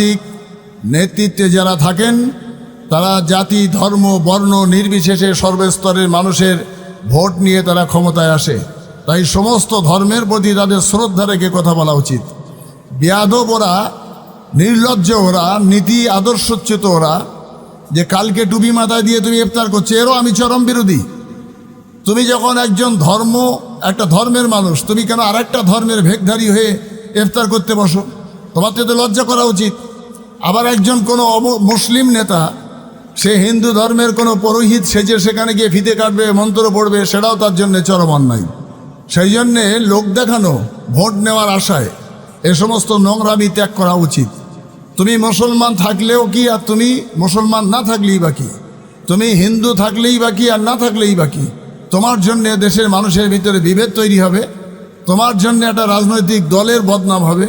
রাজনৈতিক নেতৃত্বে যারা থাকেন, তারা জাতি, ধর্ম, বর্ণ নির্বিশেষে সর্বস্তরের মানুষের ভোট নিয়ে তারা ক্ষমতায় আসে। তাই সমস্ত ধর্মের প্রতি তাদের শ্রদ্ধা রেখে কথা বলা উচিত। বেয়াদব ওরা, নির্লজ্জ ওরা, নীতি আদর্শচ্যুত ওরা, যে কালকে টুপি মাথায় দিয়ে তুমি ইফতার করছ, এরও আমি চরম বিরোধী। তুমি যখন একজন ধর্ম, একটা ধর্মের মানুষ, তুমি কেন আরেকটা ধর্মের ভেগধারী হয়ে ইফতার করতে বসো? তোমার তো লজ্জা করা উচিত। আবার একজন কোনো মুসলিম নেতা, সে হিন্দু ধর্মের কোনো পুরোহিত সেজে সেখানে গিয়ে ফিতে কাটবে, মন্ত্র পড়বে, সেটাও তার জন্য চরম অন্যায় সেই জন্যে লোক দেখানো, ভোট নেওয়ার আশায় এ সমস্ত নোংরামি ত্যাগ করা উচিত। তুমি মুসলমান থাকলেও কি আর তুমি মুসলমান না থাকলেই বা কি? তুমি হিন্দু থাকলেই বা কি আর না থাকলেই বা কি? তোমার জন্য দেশের মানুষের ভিতরে বিভেদ তৈরি হবে, তোমার জন্য একটা রাজনৈতিক দলের বদনাম হবে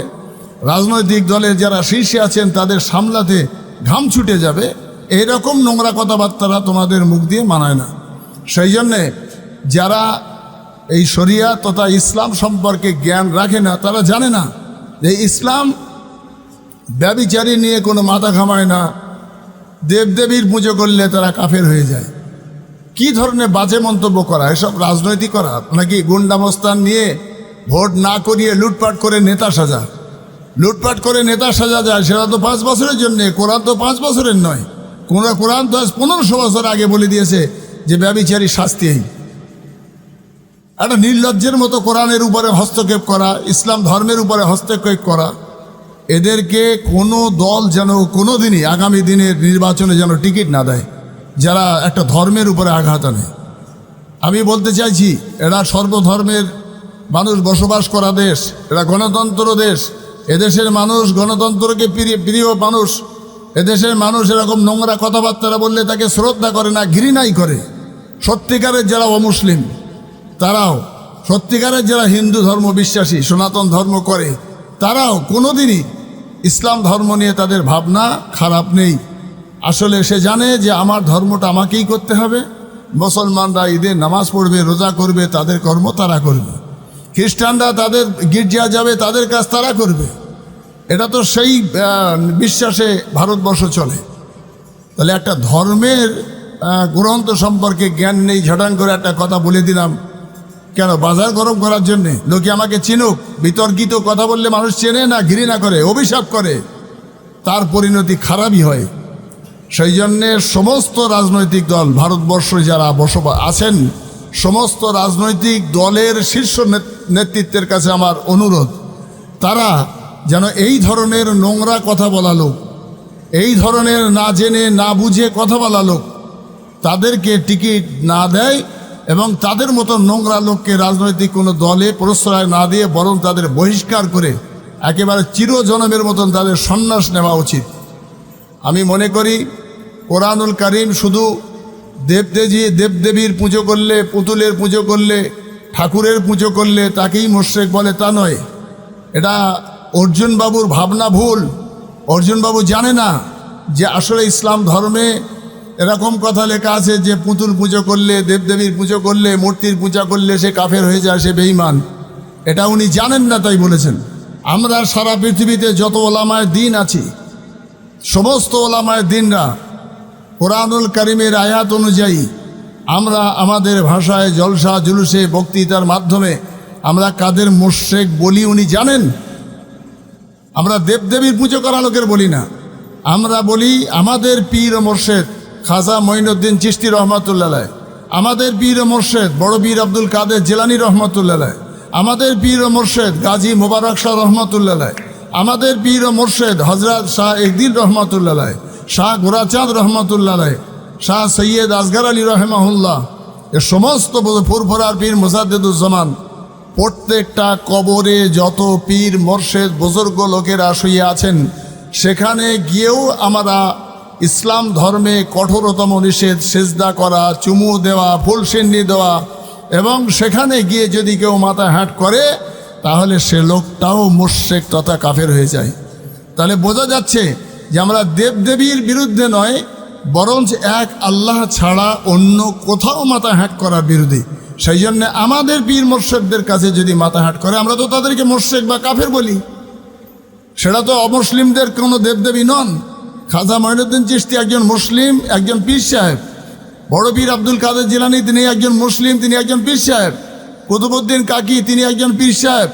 রাজনৈতিক দলের যারা শীর্ষে আছেন, তাদের সামলাতে ঘাম ছুটে যাবে। এইরকম নোংরা কথাবার্তারা তোমাদের মুখ দিয়ে মানায় না। সেই জন্যে যারা এই শরিয়া তথা ইসলাম সম্পর্কে জ্ঞান রাখে না, তারা জানে না যে ইসলাম ব্যবিচারী নিয়ে কোনো মাথা ঘামায় না। দেবদেবীর পুজো করলে তারা কাফের হয়ে যায়। কি ধরনের বাজে মন্তব্য করা? এসব রাজনৈতিক করা? নাকি গুন্ডামস্তান নিয়ে ভোট না করিয়ে লুটপাট করে নেতা সাজা? লুটপাট করে নেতা সাজা যায় সেটা তো পাঁচ বছরের জন্যে, কোরআন তো পাঁচ বছরের নয়। কোন কোরআন তো আজ পনেরোশো বছর আগে বলে দিয়েছে যে ব্যবিচারী শাস্তি এই। একটা নির্লজ্জের মতো কোরআনের উপরে হস্তক্ষেপ করা, ইসলাম ধর্মের উপরে হস্তক্ষেপ করা, এদেরকে কোনো দল যেন কোনো দিনই আগামী দিনের নির্বাচনে যেন টিকিট না দেয়, যারা একটা ধর্মের উপরে আঘাত আনে। আমি বলতে চাইছি, এরা সর্বধর্মের মানুষ বসবাস করা দেশ, এরা গণতন্ত্র দেশ এদেশের মানুষ গণতন্ত্রকে প্রিয় মানুষ। এদেশের মানুষ এরকম নোংরা কথাবার্তা বললে তাকে শ্রদ্ধা করে না, ঘৃণাই করে। সত্যিকারের যারা অমুসলিম, তারাও সত্যিকারের যারা হিন্দু ধর্ম বিশ্বাসী, সনাতন ধর্ম করে, তারাও কোনোদিনই ইসলাম ধর্ম নিয়ে তাদের ভাবনা খারাপ নেই। আসলে সে জানে যে আমার ধর্মটা আমাকেই করতে হবে। মুসলমানরা ঈদের নামাজ পড়বে, রোজা করবে, তাদের কর্ম তারা করবে। খ্রিস্টানরা তাদের গির্জা যাবে, তাদের কাজ তারা করবে। এটা তো সেই বিশ্বাসে ভারতবর্ষ চলে। তাহলে একটা ধর্মের গ্রন্থ সম্পর্কে জ্ঞান নেই ঝটান করে একটা কথা বলে দিলাম। কেন, বাজার গরম করার জন্যে? লোকে আমাকে চিনুক, বিতর্কিত কথা বললে মানুষ চেনে না, ঘৃণা করে, অভিশাপ করে। তার পরিণতি খারাপই হয়। সেই জন্যে সমস্ত রাজনৈতিক দল, ভারতবর্ষে যারা বসবাস আছেন, সমস্ত রাজনৈতিক দলের শীর্ষ নেত- নেতৃত্বের কাছে আমার অনুরোধ। তারা যেন এই ধরনের নোংরা কথা বলা লোক, এই ধরনের না জেনে, না বুঝে কথা বলা লোক তাদেরকে টিকিট না দেয় এবং তাদের মতো নোংরা লোককে রাজনৈতিক কোনো দলে প্রশ্রয় না দিয়ে বরং তাদের বহিষ্কার করে একেবারে চিরজনমের মতন তাদের সন্ন্যাস নেওয়া উচিত। আমি মনে করি, কোরআনুল করিম শুধু দেবদেবী দেবদেবীর পুজো করলে, পুতুলের পুজো করলে, ঠাকুরের পুজো করলে তাকেই মোশেক বলে তা নয়। এটা অর্জুন বাবুর ভাবনা ভুল। অর্জুন বাবু জানে না যে আসলে ইসলাম ধর্মে এরকম কথা লেখা আছে যে পুতুল পুজো করলে, দেবদেবীর পুজো করলে, মূর্তির পূজা করলে সে কাফের হয়ে যায়, সে বেঈমান। এটা উনি জানেন না, তাই বলেছেন। আমরা সারা পৃথিবীতে যত ওলামায় দিন আছি, সমস্ত ওলামায় দিনরা কোরআনুল করিমের আয়াত অনুযায়ী আমরা আমাদের ভাষায় জলসা জুলুসে বক্তৃতার মাধ্যমে আমরা কাদের মোশেক বলি উনি জানেন? আমরা দেবদেবীর পুজো করা লোকের বলি না। আমরা বলি আমাদের পীর মোর্শেদ খাজা মঈনুদ্দিন চিস্তি রহমতুল্লাহ আমাদের পীর মোর্শেদ বড় বীর আব্দুল কাদের জেলানি রহমতুল্লাহ আমাদের পীর মোর্শেদ গাজী মোবারক শাহ রহমতুল্লাহ আমাদের পীর মোর্শেদ হজরত শাহ একদিন রহমতুল্লাহ শাহ গোরাচাঁদ রহমতুল্লাহ শাহ সৈয়দ আসগার আলী রহমাহুল্লাহ। এ সমস্ত ফুরফুরার পীর মোসাদ্দুজ্জামান প্রত্যেকটা কবরে যত পীর, মোর্শেদ বুজুর্গ লোকেরা শুয়ে আছেন, সেখানে গিয়েও আমরা ইসলাম ধর্মে কঠোরতম নিষেধ, সেজদা করা, চুমু দেওয়া ফুলসিন্নি দেওয়া এবং সেখানে গিয়ে যদি কেউ মাথা হ্যাট করে, তাহলে সে লোকটাও মোর্শেক তথা কাফের হয়ে যায়। তাহলে বোঝা যাচ্ছে যে আমরা দেবদেবীর বিরুদ্ধে নয়, বরঞ্চ এক আল্লাহ ছাড়া অন্য কোথাও মাথা হ্যাট করার বিরোধী। সেই জন্য আমাদের পীর মোর্শেকদের কাছে যদি মাথাহাট করে, আমরা তো তাদেরকে মোর্শেক বা কাফের বলি। সেটা তো অমুসলিমদের কোনো দেবদেবী নন। খাজা মহিনুদ্দিন চিস্তি একজন মুসলিম, একজন পীর সাহেব। বড় পীর আব্দুল কাদের জিলানি, তিনি একজন মুসলিম, তিনি একজন পীর সাহেব। কুতুবুদ্দিন কাকি, তিনি একজন পীর সাহেব।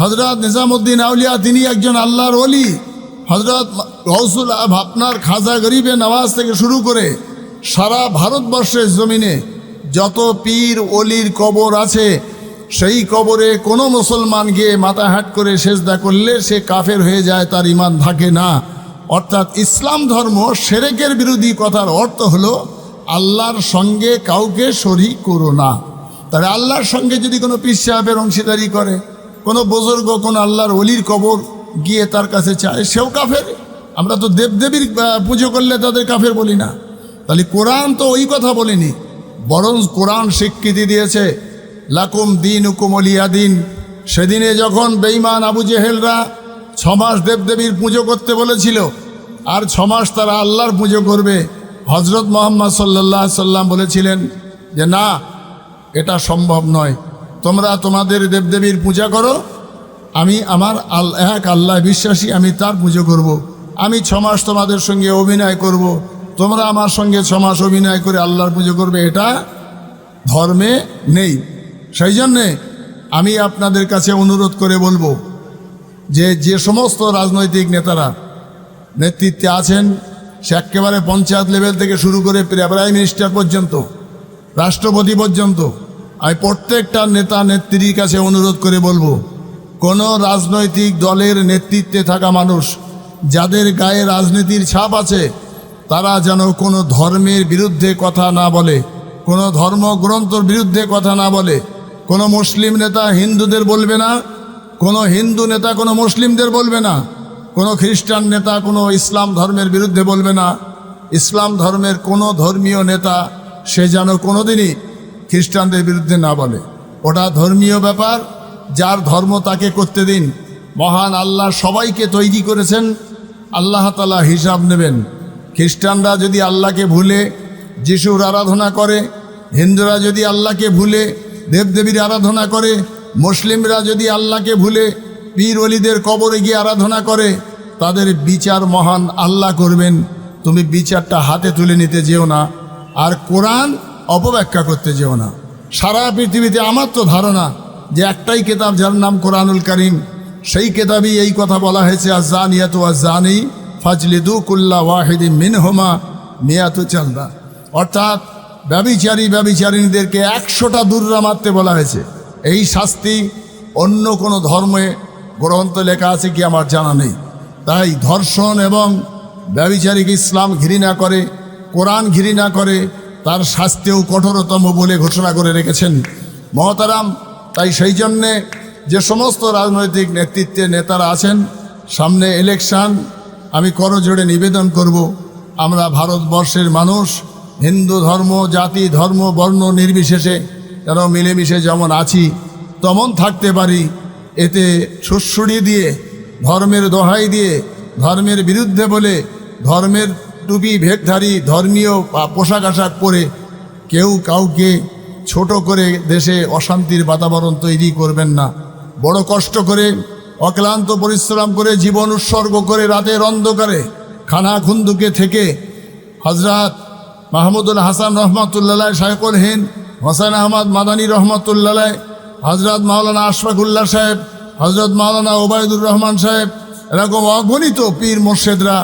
হজরত নিজামুদ্দিন আউলিয়া, তিনি একজন আল্লাহর অলি হজরত আব, আপনার খাজা গরিবে নওয়াজ থেকে শুরু করে সারা ভারতবর্ষের জমিনে যত পীর অলির কবর আছে, সেই কবরে কোনো মুসলমান গিয়ে মাথা হাট করে সেজদা করলে সে কাফের হয়ে যায়, তার ইমান থাকে না। অর্থাৎ ইসলাম ধর্ম সেরেকের বিরোধী কথার অর্থ হলো, আল্লাহর সঙ্গে কাউকে শরিক করো না। তাহলে আল্লাহর সঙ্গে যদি কোনো পীর সাহেবের অংশীদারি করে, কোনো বুজুর্গ কোনো আল্লাহর অলির কবর গিয়ে তার কাছে চায়, সেও কাফের। আমরা তো দেবদেবীর পুজো করলে তাদের কাফের বলি না। তাহলে কোরআন তো ওই কথা বলেনি। বরং কোরআন স্বীকৃতি দিয়েছে লাকুম দিন উকুমলিয়া দিন সেদিনে যখন বেইমান আবু জেহেলরা ছমাস দেবদেবীর পুজো করতে বলেছিল, আর ছমাস তারা আল্লাহর পুজো করবে হজরত মোহাম্মদ সাল্লাহ সাল্লাম বলেছিলেন যে, না, এটা সম্ভব নয় তোমরা তোমাদের দেবদেবীর পূজা করো, আমি আমার আল, এক আল্লাহ বিশ্বাসী, আমি তার পুজো করব। আমি ছমাস তোমাদের সঙ্গে অভিনয় করব। তোমরা আমার সঙ্গে ছমাস অভিনয় করে আল্লাহর পুজো করবে, এটা ধর্মে নেই। সেই জন্যে আমি আপনাদের কাছে অনুরোধ করে বলব যে যে সমস্ত রাজনৈতিক নেতারা নেতৃত্বে আছেন, সে একেবারে পঞ্চায়েত লেভেল থেকে শুরু করে প্রাইম মিনিস্টার পর্যন্ত, রাষ্ট্রপতি পর্যন্ত, আমি প্রত্যেকটা নেতা নেত্রীর কাছে অনুরোধ করে বলব, কোনো রাজনৈতিক দলের নেতৃত্বে থাকা মানুষ, যাদের গায়ে রাজনীতির ছাপ আছে তারা যেন কোনো ধর্মের বিরুদ্ধে কথা না বলে, কোনো ধর্মগ্রন্থর বিরুদ্ধে কথা না বলে। কোনো মুসলিম নেতা হিন্দুদের বলবে না, কোনো হিন্দু নেতা কোনো মুসলিমদের বলবে না, কোনো খ্রিস্টান নেতা কোনো ইসলাম ধর্মের বিরুদ্ধে বলবে না। ইসলাম ধর্মের কোনো ধর্মীয় নেতা সে যেন কোনোদিনই খ্রিস্টানদের বিরুদ্ধে না বলে। ওটা ধর্মীয় ব্যাপার, যার ধর্ম তাকে করতে দিন। মহান আল্লাহ সবাইকে তৈরি করেছেন, আল্লাহ তালা হিসাব নেবেন। খ্রিস্টানরা যদি আল্লাহকে ভুলে, যিশুর আরাধনা করে, হিন্দুরা যদি আল্লাহকে ভুলে, দেবদেবীর আরাধনা করে, মুসলিমরা যদি আল্লাহকে ভুলে, পীর অলিদের কবরে গিয়ে আরাধনা করে, তাদের বিচার মহান আল্লাহ করবেন। তুমি বিচারটা হাতে তুলে নিতে যেও না, আর কোরআন অপব্যাখ্যা করতে যেও না। সারা পৃথিবীতে আমার তো ধারণা যে একটাই কেতাব যার নাম কোরআনুল করিম, সেই কেতাবই এই কথা বলা হয়েছে আজানিয়াত আজানি ফাজলিদু কুল্লা ওয়াহিদি মিনহুমা মিয়াতু চান্দা অর্থাৎ ব্যবিচারী ব্যবিচারিণীদেরকে একশোটা দুর্রা মারতে বলা হয়েছে। এই শাস্তি অন্য কোনো ধর্মে গ্রন্থ লেখা আছে কি আমার জানা নেই। তাই ধর্ষণ এবং ব্যবিচারিক ইসলাম ঘৃণা করে, কোরআন ঘৃণা করে তার শাস্তিও কঠোরতম বলে ঘোষণা করে রেখেছেন মহতারাম। তাই সেই জন্যে যে সমস্ত রাজনৈতিক নেতৃত্বে নেতারা আছেন, সামনে ইলেকশন আমি করজোড়ে নিবেদন করব, আমরা ভারতবর্ষের মানুষ, হিন্দু ধর্ম, জাতি ধর্ম, বর্ণ নির্বিশেষে যেন মিলেমিশে যেমন আছি, তেমন থাকতে পারি। এতে সুড়সুড়ি দিয়ে, ধর্মের দোহাই দিয়ে, ধর্মের বিরুদ্ধে বলে, ধর্মের টুপি ভেকধারী ধর্মীয় বা পোশাক আশাক পরে কেউ কাউকে ছোট করে দেশে অশান্তির বাতাবরণ তৈরি করবেন না। বড় কষ্ট করে অক্লান্ত পরিশ্রম করে জীবন উৎসর্গ করে রাতের অন্ধকারে খানা খুন্দুকে থেকে হজরত মাহমুদুল হাসান রহমতুল্লাহ শায়কুল হিন্দ, হোসেন আহমদ মাদানী রহমতুল্লাহ হজরত মাওলানা আশফাকুল্লাহ সাহেব হজরত মাওলানা ওবায়দুর রহমান সাহেব, এরকম অগণিত পীর মোর্শেদরা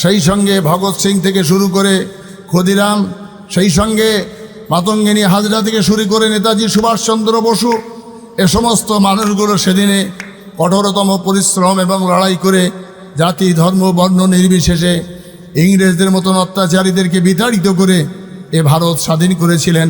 সেই সঙ্গে ভগৎ সিং থেকে শুরু করে ক্ষুদিরাম, সেই সঙ্গে মাতঙ্গিনী হাজরা থেকে শুরু করে নেতাজি সুভাষচন্দ্র বসু, এ সমস্ত মানুষগুলো সেদিনে কঠোরতম পরিশ্রম এবং লড়াই করে জাতি, ধর্ম, বর্ণ নির্বিশেষে ইংরেজদের মতন অত্যাচারীদেরকে বিতাড়িত করে এ ভারত স্বাধীন করেছিলেন।